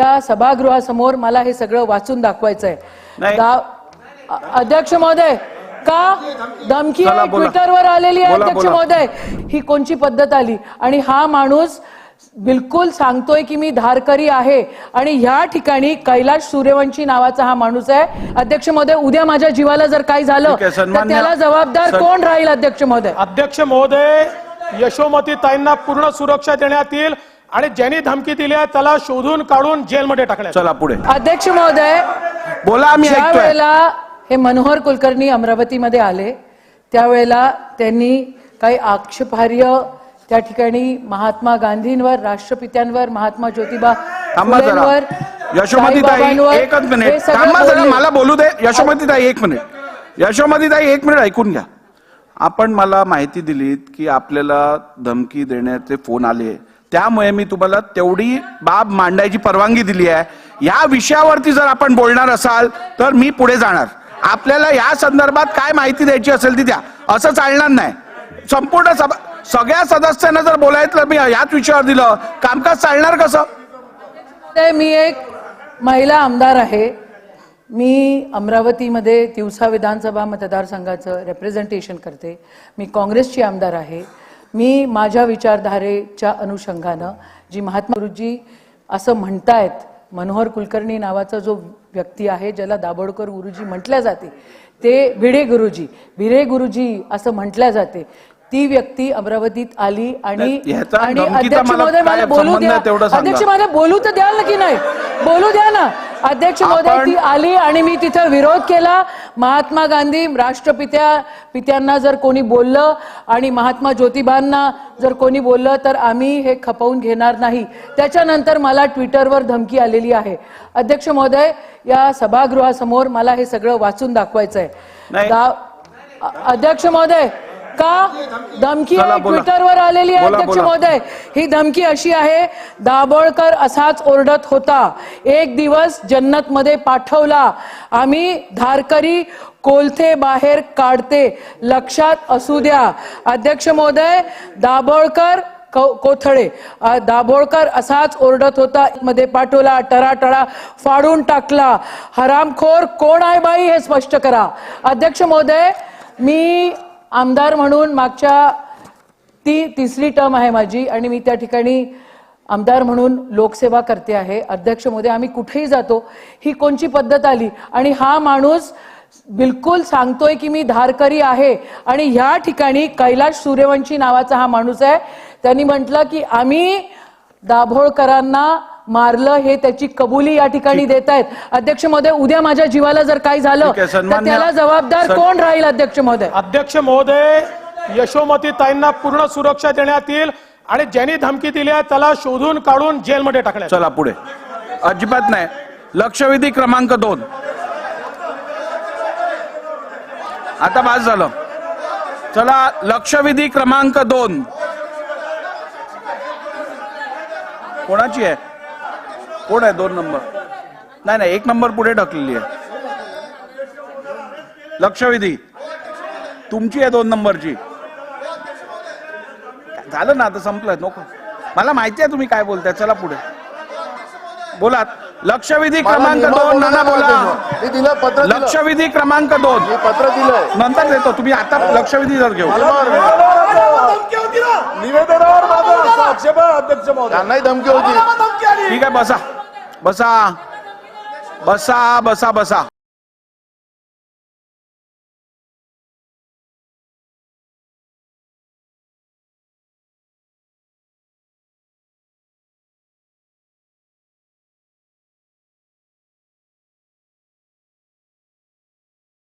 या सभागृहासमोर मला हे सगळं वाचून दाखवायचं आहे. दा- अध्यक्ष महोदय का धमकी आहे? बोला. ट्विटरवर आलेली आहे बोला, अध्यक्ष बोला. महोदय. ही कोणची पद्धत आली? आणि हा माणूस बिलकुल सांगतोय की मी धारकरी आहे. आणि ह्या ठिकाणी कैलाश सूर्यवंशी नावाचा हा माणूस आहे. अध्यक्ष महोदय उद्या माझ्या जीवाला जर काही झालं ठीक आहे, तर सन्मान्य- त्याला जबाबदार कोण राहील अध्यक्ष महोदय? अध्यक्ष महोदय यशोमती ताईंना पूर्ण सुरक्षा देण्यात येईल. आणि ज्यांनी धमकी दिली आहे त्याला शोधून काढून जेलमध्ये टाकण्यात. चला पुढे. अध्यक्ष महोदय बोला आम्ही ज्या ऐकतोय. वेळेला हे मनोहर कुलकर्णी अमरावतीमध्ये आले त्यावेळेला त्यांनी काही आक्षेपार्ह त्या ठिकाणी महात्मा गांधींवर राष्ट्रपित्यांवर महात्मा ज्योतिबा थांबा जरा. फुलेंवर, यशोमती ताई साईबाबांवर एकच हे मिनिट सगळं थांबा जरा बोलले. मला बोलू दे. यशोमती ताई एक मिनिट यशोमती ताई एक मिनिट ऐकून घ्या. आपण मला माहिती दिलीत की आपल्याला धमकी देण्याचे फोन आले. त्यामुळे मी तुम्हाला तेवढी बाब मांडायची परवानगी दिली आहे. या विषयावरती जर आपण बोलणार असाल तर मी पुढे जाणार. आपल्याला या संदर्भात काय माहिती द्यायची असेल ती द्या. असं चालणार नाही. संपूर्ण सभा सगळ्या सदस्यांना जर बोलायचं मी याच विषयावर दिलं. कामकाज चालणार कसं? ते मी एक महिला आमदार आहे. मी अमरावतीमध्ये तिवसा विधानसभा मतदारसंघाचं रेप्रेझेंटेशन करते. मी काँग्रेसची आमदार आहे. मी माझ्या विचारधारेच्या अनुषंगानं जी महात्मा गुरुजी असं म्हणतायत मनोहर कुलकर्णी नावाचा जो व्यक्ती आहे ज्याला दाभोळकर गुरुजी म्हटल्या जाते ते भिडे गुरुजी भिडे गुरुजी असं म्हटल्या जाते. ती व्यक्ती अमरावतीत आली आणि आणि अध्यक्ष महोदय मला बोलू द्या. अध्यक्ष मला बोलू तर द्याल ना की नाही? बोलू द्या ना. अध्यक्ष महोदय ती आली आणि मी तिथं विरोध केला. महात्मा गांधी राष्ट्रपित्या पित्यांना जर कोणी बोललं आणि महात्मा ज्योतिबांना जर कोणी बोललं तर आम्ही हे खपवून घेणार नाही. त्याच्यानंतर मला ट्विटरवर धमकी आलेली आहे. अध्यक्ष महोदय या सभागृहासमोर मला हे सगळं वाचून दाखवायचं आहे अध्यक्ष महोदय का? धमकी आहे. ट्विटरवर आलेली आहे अध्यक्ष. महोदय. ही धमकी अशी आहे दाभोळकर असाच ओरडत होता. एक दिवस जन्नत मध्ये पाठवला. आम्ही धारकरी कोलथे बाहेर काढते. लक्षात असू द्या. अध्यक्ष महोदय दाभोळकर कोथळे. दाभोळकर असाच ओरडत होता. मध्ये पाठवला टराटरा फाडून टाकला. हरामखोर कोण आहे बाई हे स्पष्ट करा. अध्यक्ष महोदय मी आमदार म्हणून मागच्या ती तिसरी टर्म आहे माझी आणि मी त्या ठिकाणी आमदार म्हणून लोकसेवा करते आहे. अध्यक्ष मोदी आम्ही कुठेही जातो ही कोणची पद्धत आली? आणि हा माणूस बिलकुल सांगतोय की मी धारकरी आहे आणि ह्या ठिकाणी कैलाश सूर्यवंशी नावाचा हा माणूस आहे. त्यांनी म्हटलं की आम्ही दाभोळकरांना मारलं हे त्याची कबुली या ठिकाणी देत आहेत अध्यक्ष महोदय उद्या माझ्या जीवाला जर काही झालं तर त्याला जबाबदार कोण राहील अध्यक्ष महोदय? अध्यक्ष महोदय यशोमती ताईंना पूर्ण सुरक्षा देण्यात येईल आणि ज्यांनी धमकी दिली आहे त्याला शोधून काढून जेलमध्ये टाकण्यात येईल. चला पुढे. अजिबात नाही. लक्षवेधी क्रमांक दोन. आता पास झालं. चला लक्षवेधी क्रमांक दोन. कोणाची आहे? कोण आहे? दोन नंबर. नाही नाही एक नंबर पुढे ढकलेली आहे. लक्षवेधी तुमची आहे दोन नंबरची. झालं ना आता संपलं नको. मला माहिती आहे तुम्ही काय बोलताय चला पुढे. बोला. लक्षवेधी क्रमांक दोन नाना बोला. दिलं दिलं. लक्षवेधी क्रमांक दोन. पत्र दिलंय. नंतर देतो तुम्ही आता लक्षवेधी जर घेऊ. निवेदनावर धमकी होती ठीक आहे बसा. बसा. बसा बसा बसा.